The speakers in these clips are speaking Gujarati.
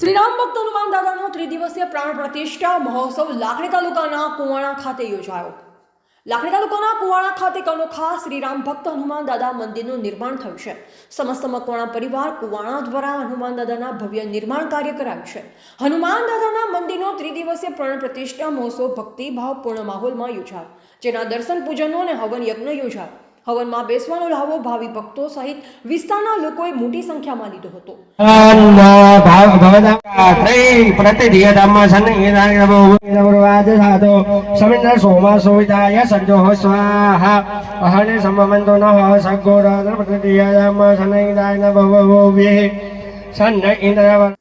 શ્રીરામ ભક્ત હનુમાન દાદાનો ત્રિદિવસીય પ્રાણ પ્રતિષ્ઠા મહોત્સવ લાખણી તાલુકાના કુવાણા ખાતે યોજાયો. લાખણી તાલુકાના કુવાણા ખાતે કનોખા શ્રીરામ ભક્ત હનુમાન દાદા મંદિરનું નિર્માણ થયું છે. સમસ્ત મકવાણા પરિવાર કુવાણા દ્વારા હનુમાન દાદાના ભવ્ય નિર્માણ કાર્ય કરાયું છે. હનુમાન દાદાના મંદિરનો ત્રિદિવસીય પ્રાણ પ્રતિષ્ઠા મહોત્સવ ભક્તિભાવપૂર્ણ માહોલમાં યોજાયો. જેના દર્શન પૂજનો અને હવન યજ્ઞ યોજાયો. હવનમાં બેસવાનો લહાવો ભાવિ ભક્તો સહિત વિસ્તારના લોકોએ મોટી સંખ્યામાં લીધો હતો. સોમા સોવિતાય સંજો સ્વાહા. અહને સમમંતો નઃ સગોરાદ્ર પ્રતિદિયદામ સનૈદાય ભવભોભિ સન્ન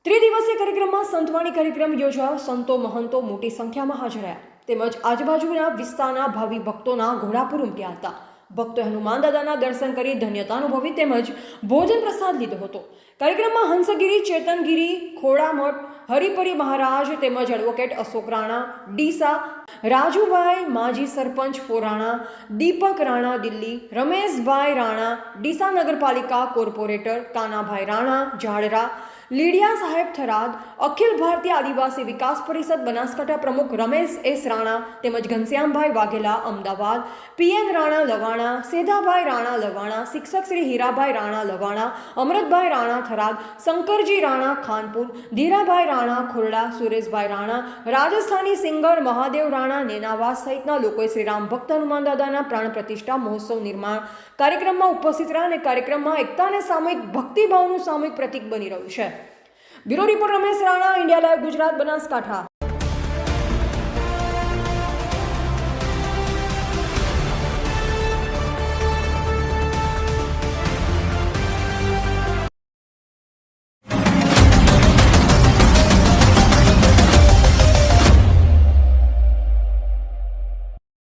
ત્રિદિવસીય કાર્યક્રમમાં સંતવાણી કાર્યક્રમ યોજાયો સંતો મહંતો મોટી સંખ્યામાં હાજર રહ્યા. તેમજ આજુબાજુના વિસ્તારના ભાવિ ભક્તોના ઘોડાપુર ઉમટ્યા હતા. ભક્તોએ હનુમાન દાદાના દર્શન કરી ધન્યતા અનુભવી તેમજ ભોજન પ્રસાદ લીધો હતો. કાર્યક્રમમાં હંસગીરી, ચેતનગીરી, ખોડામઠ, હરિપરી મહારાજ તેમજ એડવોકેટ અશોક રાણા, ડીસા, રાજુભાઈ, માજી સરપંચ ફોરાણા, દીપક રાણા, દિલ્હી, રમેશભાઈ રાણા, ડીસા નગરપાલિકા કોર્પોરેટર કાનાભાઈ રાણા, ઝાડરા લીડિયા સાહેબ થરાદ, અખિલ ભારતીય આદિવાસી વિકાસ પરિષદ બનાસકાંઠા પ્રમુખ રમેશ એસ રાણા તેમજ ઘનશ્યામભાઈ વાઘેલા અમદાવાદ, પીએન રાણા લવાણા, સેધાભાઈ રાણા લવાણા, શિક્ષક શ્રી હીરાભાઈ રાણા લવાણા, અમૃતભાઈ રાણા થરાદ, શંકરજી રાણા ખાનપુર, ધીરાભાઈ રાણા ખોરડા, સુરેશભાઈ રાણા, રાજસ્થાની સિંગર મહાદેવ રાણા નેનાવાસ સહિતના લોકોએ શ્રીરામ ભક્ત હનુમાન દાદાના પ્રાણ પ્રતિષ્ઠા મહોત્સવ નિર્માણ કાર્યક્રમમાં ઉપસ્થિત રહ્યા અને કાર્યક્રમમાં એકતા અને સામૂહિક ભક્તિભાવનું સામૂહિક પ્રતીક બની રહ્યું છે. Bureau report Ramesh Rana India live Gujarat Banaskantha.